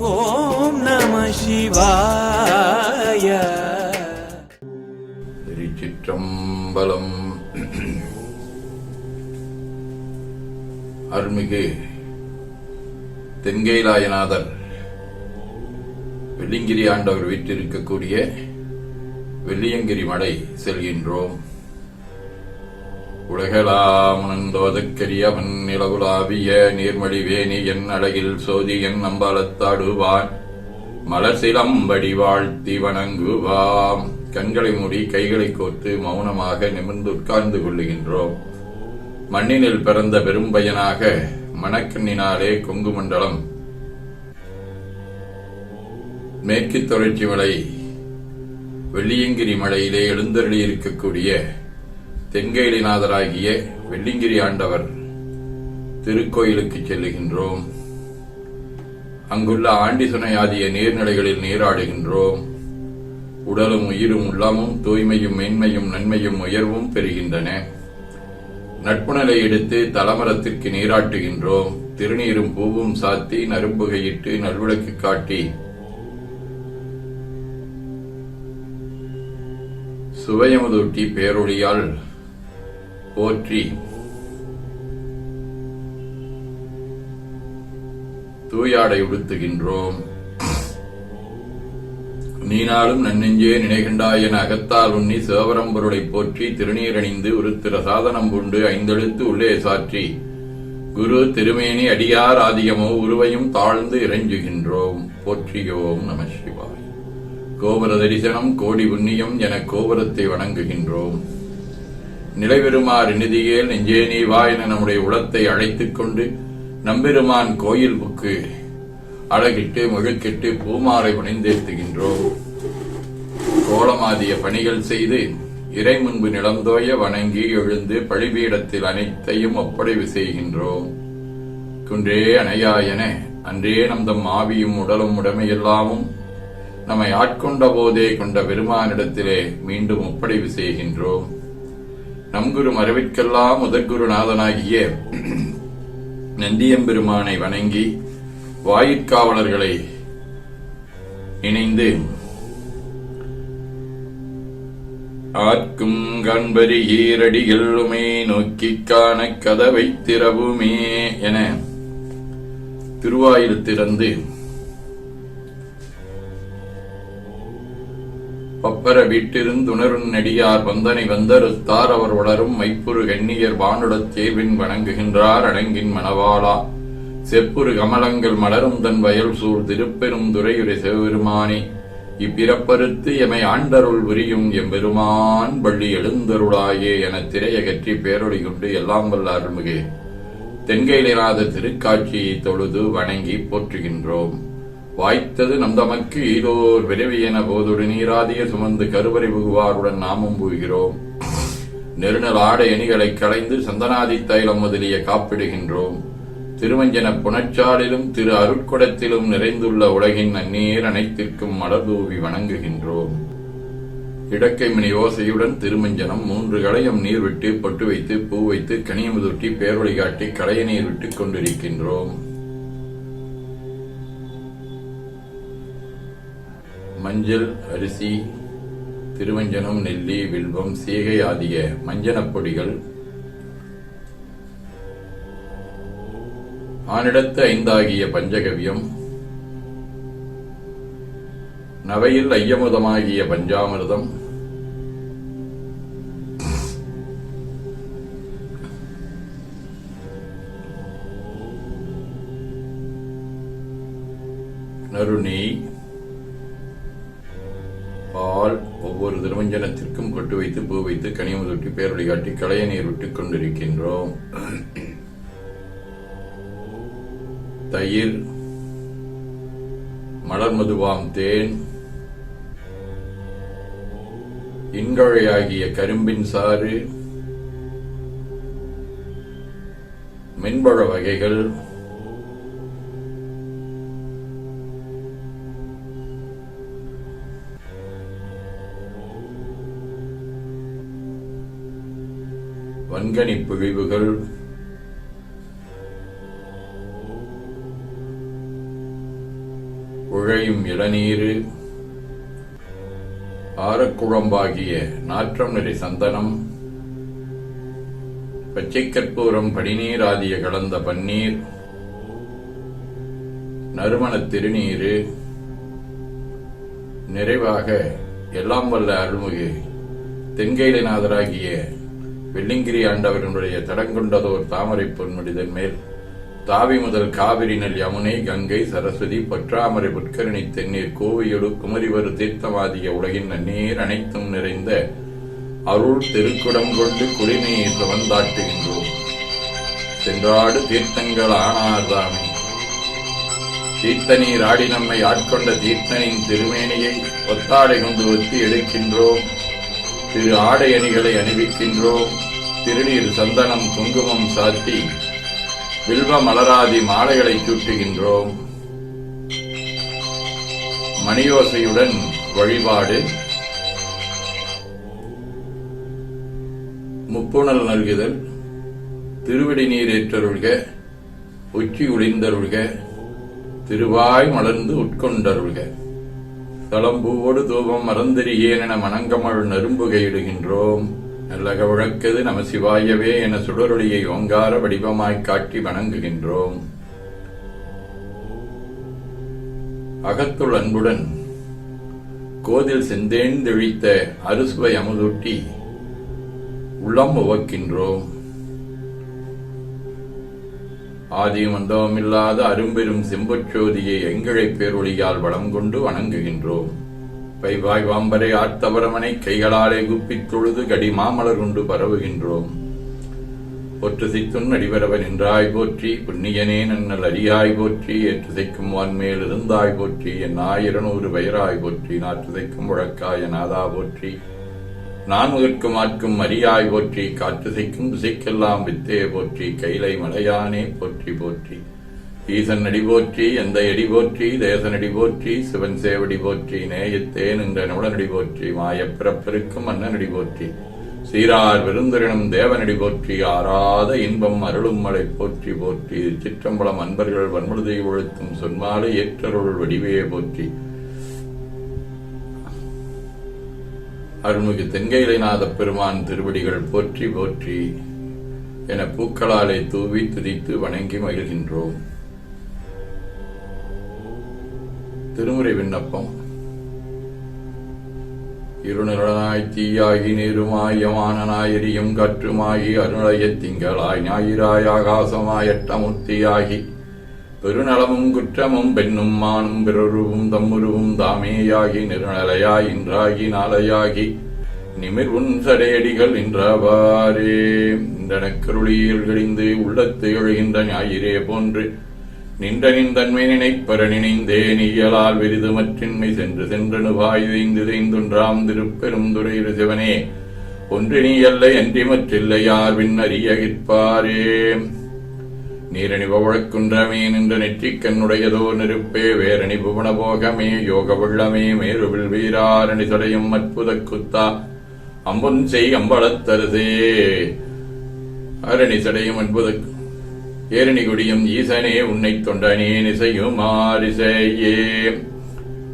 ஓம் நம சிவாய. திருச்சிற்றம்பலம். அருள்மிகு தென்கைலாயநாதர் வெள்ளிங்கிரி ஆண்டவர் வீட்டிருக்கக்கூடிய வெள்ளியங்கிரி மலை செல்கின்றோம். உலகலாம் உணர்ந்தோதற்கரியவன் நிலவுலாவிய நீர்மடிவேணி என் அழகில் சோதி என் அம்பலத்தாடுவான். மலர் சிலம்படி வாழ்த்தி வணங்குவாம். கண்களை மூடி கைகளை கோர்த்து மௌனமாக நிமிர்ந்து உட்கார்ந்து கொள்ளுகின்றோம். மண்ணினில் பிறந்த பெரும்பயனாக மணக்கண்ணினாலே கொங்கு மண்டலம். மேற்கு தொடர்ச்சி மலை வெள்ளியங்கிரி மலையிலே எழுந்தருளி இருக்கக்கூடிய தென்கைலிநாதராகிய வெள்ளிங்கிரி ஆண்டவர் திருக்கோயிலுக்கு செல்லுகின்றோம். அங்குள்ள ஆண்டிசுனை ஆகிய நீர்நிலைகளில் நீராடுகின்றோம். உடலும் உயிரும் உள்ளமும் தூய்மையும் மேன்மையும் நன்மையும் உயர்வும் பெறுகின்றன. நட்புணலை எடுத்து தலமரத்திற்கு நீராட்டுகின்றோம். திருநீரும் பூவும் சாத்தி நரும்புகையிட்டு நல்விளக்கு காட்டி சுவையமுதூட்டி பேரொழியால் போற்றி. தூயாடை உடுத்துகின்றோம். நீனாலும் நன்னெஞ்சே நினைகின்றாய் என அகத்தால் உண்ணி சிவபரம்பொருளை போற்றி திருநீரணிந்து உருத்திர சாதனம் கொண்டு ஐந்தெழுத்து உள்ளே சாற்றி. குரு திருமேனி அடியார் ஆதியமோ உருவையும் தாழ்ந்து இறைஞ்சுகின்றோம். போற்றியோம் நம சிவாய். கோபுர தரிசனம் கோடி புண்ணியம் என கோபுரத்தை வணங்குகின்றோம். நிலைபெறுமாறு நிதியேல் நெஞ்சே நீ வா என நம்முடைய உளத்தை அழைத்துக் கொண்டு நம்பெருமான் கோயில் புக்கு அழகிட்டு முழுக்கிட்டு பூமாலை புனைந்தேத்துகின்றோம் கோலமாதிய பணிகள் செய்து இறை முன்பு நிலந்தோய வணங்கி எழுந்து பழிபீடத்தில் அனைத்தையும் ஒப்படைவு செய்கின்றோம் குன்றே அணையாயன அன்றே நம் ஆவியும் உடலும் உடமையெல்லாமும் நம்மை ஆட்கொண்ட போதே கொண்ட பெருமானிடத்திலே மீண்டும் ஒப்படைவு செய்கின்றோம். நம்குரு மரவிற்கெல்லாம் முதற்குருநாதனாகிய நந்தியம்பெருமானை வணங்கி வாயிற்காவலர்களை இணைந்து ஆர்க்கும் கண்பரி ஈரடிகளுமே நோக்கிக் காண கதவை திறவுமே என திருவாயில் திறந்து பப்பர வீட்டிருந்துணரும் நெடியார் வந்தனை வந்தறுத்தார் அவர் வளரும் மைப்புரு கண்ணியர் வானுடத் தேர்வின் வணங்குகின்றார் அடங்கின் மணவாளா. செப்புரு கமலங்கள் மலரும் தன் வயல் சூழ் திருப்பெரும் துறையுரை சிவபெருமானே இப்பிறப்பருத்து எமை ஆண்டருள் புரியும் எம்பெருமான் பள்ளி எழுந்தருளாயே என திரையகற்றி பேரொழி கொண்டு எல்லாம் வல்ல அருள்மிகு. தென்கையிலாத திருக்காட்சியை தொழுது வணங்கி போற்றுகின்றோம். வாய்த்தது நம் தமக்கு ஈதோர் என போதொடு நீராதிய சுமந்து கருவறை புகுவாருடன் நாமும் புகிறோம் நெருநல் ஆடை அணிகளை களைந்து சந்தனாதி தைலம் முதலிய காப்பிடுகின்றோம். திருவஞ்சன புனச்சாலிலும் திரு அருட்குடத்திலும் நிறைந்துள்ள உலகின் அந்நீர் அனைத்திற்கும் மலர்தூவி வணங்குகின்றோம். இடக்கை மணி ஓசையுடன் திருமஞ்சனம் மூன்று களையம் நீர் விட்டு பொட்டு வைத்து பூ வைத்து கனியமுதுட்டி பேரொழி காட்டி களைய நீர் விட்டுக் கொண்டிருக்கின்றோம். மஞ்சள் அரிசி திருவஞ்சனம் நெல்லி வில்வம் சீகை ஆகிய மஞ்சனப் பொடிகள் ஆனிடத்து ஐந்தாகிய பஞ்சகவியம் நவையில் ஐயமுதமாகிய பஞ்சாமிர்தம் நருணி ஒவ்வொரு திருமஞ்சனத்திற்கும் கொட்டு வைத்து பூ வைத்து கனியமுதொட்டி பேரொழி காட்டி களைய நீர் விட்டுக் கொண்டிருக்கின்றோம். தயிர் மலர்மதுவாம் தேன் இன்கழையாகிய கரும்பின் சாறு மென்பழ வகைகள் வன்கனி பிழிவுகள் உழையும் இளநீரு. ஆரக்குழம்பாகிய நாற்றம் நிறை சந்தனம். பச்சை கற்பூரம் படிநீர் ஆதிய கலந்த பன்னீர். நறுமண திருநீரு. நிறைவாக எல்லாம் வல்ல அருள்மிகு தென்கைலநாதராகிய வெள்ளிங்கிரி ஆண்டவரனுடைய தடங்கொண்டதோர் தாமரை பொன்முடிதன் மேல். தாவி முதல் காவிரி நெல் யமுனை கங்கை சரஸ்வதி பற்றாமரை புட்கரணி தென்னீர் கோவையொடு குமரிவரு தீர்த்தமாதிய உலகின் நன்னீர் அனைத்தும் நிறைந்த அருள் திருக்குடம் கொண்டு குடிநீர் சுமந்தாட்டுகின்றோம் சென்றாடு தீர்த்தங்கள் ஆனார்தாமே. தீர்த்தநீர் ஆடி நம்மை ஆட்கொண்ட தீர்த்தனின் திருமேனியை ஒத்தாடை கொண்டு ஒத்தி எடுக்கின்றோம். திரு ஆடை அணிகளை அணிவிக்கின்றோம் திருநீர் சந்தனம் குங்குமம் சாத்தி வில்வ மலராதி மாலைகளை சூட்டுகின்றோம் மணியோசையுடன் வழிபாடு. முப்புணல் நல்குதல். திருவடி நீர் ஏற்றருள்க உச்சி உளிந்தருள்க திருவாய் மலர்ந்து உட்கொண்டருள்க. தளம்பூவோடு தூபம் மறந்தறியேன் என மணங்கமழ் நரும்புகையிடுகின்றோம். நல்லக உழக்கது நம சிவாயவே என சுடரொளியை ஓங்கார வடிவமாய்க் காட்டி வணங்குகின்றோம். அகத்துள் அன்புடன் கோதில் செந்தேந்தெழித்த அறுசுவை அமுதூட்டி உள்ளம் உவக்கின்றோம். ஆதியும் அந்தமில்லாத அரும்பெரும் செம்பொச்சோதியை எங்களை பேரொழியால் வளம் கொண்டு வணங்குகின்றோம். பைவாய் வாம்பரை ஆர்த்தவரமனை கைகளாலே குப்பித் தொழுது கடி மாமலர் கொண்டு பரவுகின்றோம். ஒற்று சித்துன் என்றாய் போற்றி புண்ணியனே நன்னல் அரியாய் போற்றி ஏற்று செய்க்கும் வான்மேல் இருந்தாய் போற்றி என் ஆயிரநூறு வயராய் போற்றி நாற்று செய்க்கும் முழக்காய நாதா போற்றி. நான் முதற்கும் ஆட்கும் மரியாய் போற்றி காற்றுசைக்கும் திசைக்கெல்லாம் வித்தே போற்றி கைலை மலையானே போற்றி போற்றி. ஈசன் அடி போற்றி எந்த அடி போற்றி தேசன் அடி போற்றி சிவன் சேவடி போற்றி நேயத்தே நின்ற நுடனடி போற்றி மாயப் பிறப்பிருக்கும் மன்னனடி போற்றி. சீரார் விருந்தரிடம் தேவனடி போற்றி ஆறாத இன்பம் அருளும் மலை போற்றி போற்றி. சிற்றம்பலம் அன்பர்கள் வன்முழுதை ஒழுத்தும் சொன்மாலை ஏற்றருள் வடிவே போற்றி. அருள்மிகு தென்கைலைநாத பெருமான் திருவடிகள் போற்றி போற்றி என பூக்களாலே தூவி துதித்து வணங்கி மகிழ்கின்றோம். திருமுறை விண்ணப்பம். இருநிழனாய் தீயாகி நீருமாய் யமானனாய் எரியும் கற்றுமாகி அருணய திங்களாய் ஞாயிறாய் ஆகாசமாய் எட்டமுத்தியாகி பெருநலமும் குற்றமும் பெண்ணும் மானும் பிறருவும் தம்முருவும் தாமேயாகி நிருநலையாய் இன்றாகி நாளையாகி. நிமிர் உன் சடையடிகள் நின்றவாரே இந்தனக்கருளியில் கிழிந்து உள்ளத்து எழுகின்ற ஞாயிறே போன்று. நின்ற நின்றன்மை நினைப்பற நினைந்தே இயலால் விரிது மற்றின்மை சென்று சென்றனு வாய்தைந்து தேய்ந்துன்றாம் திருப்பெரும் துறை சிவனே. ஒன்று நீ அல்ல அன்றி மற்றில்லை யார் விண் அறியகிற்பாரே நீரணி பவழக்குன்றமே நின்ற நெற்றிக் கண்ணுடையதோ நெருப்பே வேரணி புவன போகமே யோக வெள்ளமே மேருவில் வீராரணி சடையும் அற்புத குத்தா அம்புன் செய் அம்பளத்தருதே அரணி சடையும் அற்புத ஏரணி குடியும் ஈசனே உன்னை தொண்டனே நிசையும் ஆரிசையே.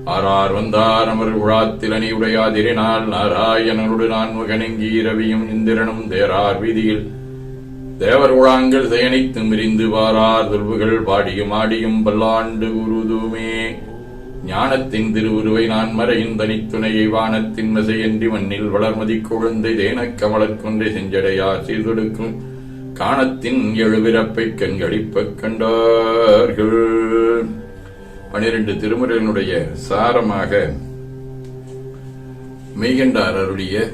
ஆறார் வந்தார் அமர் உழாத்திலனி உடையாதிரினால் நாராயணனுடன் நான் ரவியும் இந்திரனும் தேரார் வீதியில் தேவர் உழாங்கள் செயனித்து மிரிந்து வாரார் துருவுகள் பாடியும் ஆடியும் பல்லாண்டு உருதுமே. ஞானத்தின் திருவுருவை நான் மறையின் தனித்துணையை வானத்தின் மசையன்றி மண்ணில் வளர்மதி குழந்தை தேனக் கமலக்கொன்றை செஞ்சடையார் சீர்தொடுக்கும் காணத்தின் எழுபிறப்பை கண்களிப்ப கண்டார்கள். பனிரெண்டு திருமுறையினுடைய சாரமாக மெய்கண்டார் அருளிய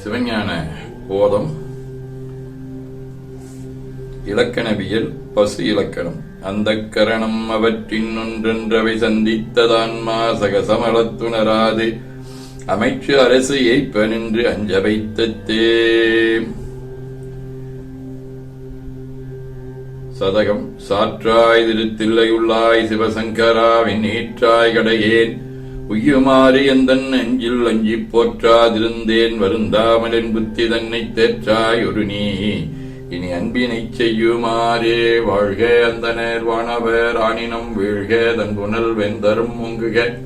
சிவஞான போதம் இலக்கணவியல் பசு இலக்கணம். அந்த கரணம் அவற்றின் ஒன்றென்றவை சந்தித்ததான்மா சகசமளத்துணராது அமைச்சு அரசு ஏய்ப்ப நின்று அஞ்ச வைத்தத்தே. சதகம் சாற்றாய் திருத்தில்லையுள்ளாய் சிவசங்கராவின் நீற்றாய் கடையேன். உய்யுமாறு எந்தன் நெஞ்சில் அஞ்சிப் போற்றாதிருந்தேன். வருந்தாமலின் புத்தி தன்னை தேற்றாய் ஒரு நீ. இனி அன்பினைச் செய்யுமாறே வாழ்க அந்த நேர்வானவர் ஆனினம் வீழ்க தன் புனல் வெந்தரும் முங்குக.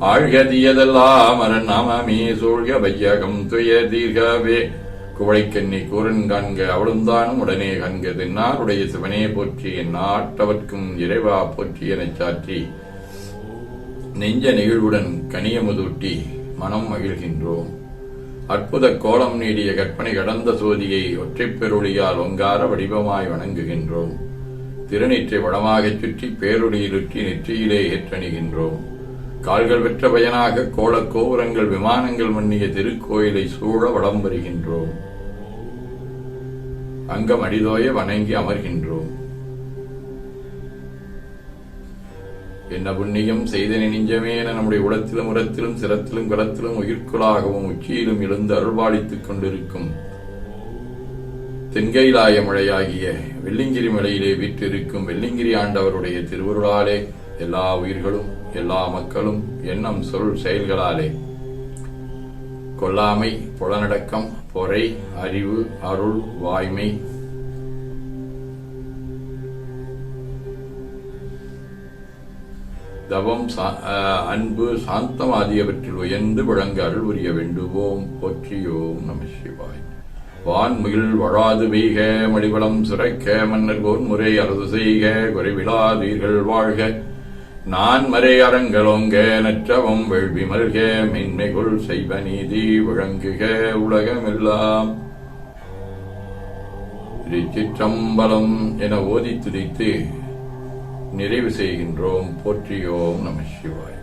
ஆழ்க தீயதெல்லாம் அரண் நாமமே சூழ்க வையகம் துய தீர்கவே. குவளைக்கண்ணி கூரன் காண்க அவளுந்தானும் உடனே கண்க தென்னாருடைய சிவனே போற்றி என் நாட்டவர்க்கும் இறைவா போற்றி எனச் சாற்றி. நெஞ்ச நெகிழ்வுடன் கனியமுதூட்டி மனம் மகிழ்கின்றோம். அற்புத கோலம் நீடிய கற்பனை கடந்த சோதியை ஒற்றைப் பெருளியால் ஒங்கார வடிவமாய் வணங்குகின்றோம். திருநீற்றை வளமாகச் சுற்றி பேரொளியிலுற்றி நெற்றியிலே ஏற்றணிகின்றோம். கால்கள் பெற்ற பயனாக கோலக் கோபுரங்கள் விமானங்கள் மன்னிய திருக்கோயிலை சூழ வலம் வருகின்றோம் அங்கம் அடிதோய வணங்கி அமர்கின்றோம். என்ன புண்ணியம் செய்த நெஞ்சமே என நம்முடைய உடத்திலும் உரத்திலும் சிரத்திலும் கரத்திலும் உயிர்க்குளாகவும் உச்சியிலும் எழுந்து அருள்பாலித்துக் கொண்டிருக்கும் தென்கைலாய மழையாகிய வெள்ளிங்கிரி மலையிலே வீற்றிருக்கும் வெள்ளிங்கிரி ஆண்டவருடைய திருவருளாலே எல்லா உயிர்களும் எல்லா மக்களும் எண்ணம் சொல் செயல்களாலே கொல்லாமை புலனடக்கம் பொறை அறிவு அருள் வாய்மை தவம் சா- அன்பு சாந்தம் ஆகியவற்றில் உயர்ந்து விளங்க அருள் புரிய வேண்டுவோம். போற்றியோம் நம சிவாய். வான்மிகில் வழாது பெய்க மடிவளம் சுரைக்க மன்னர் போர் முறை அறுது செய்க குறைவிழாதீர்கள் வாழ்க. நான் மறை அறங்களோங்க நற்றவம் வேள்வி மல்க மென்மைகுள் செய்வ நீதி விளங்குக உலகமெல்லாம். திருச்சிற்றம்பலம் என ஓதி துதித்து நிறைவு செய்கின்றோம். போற்றியோம் நம சிவாய்.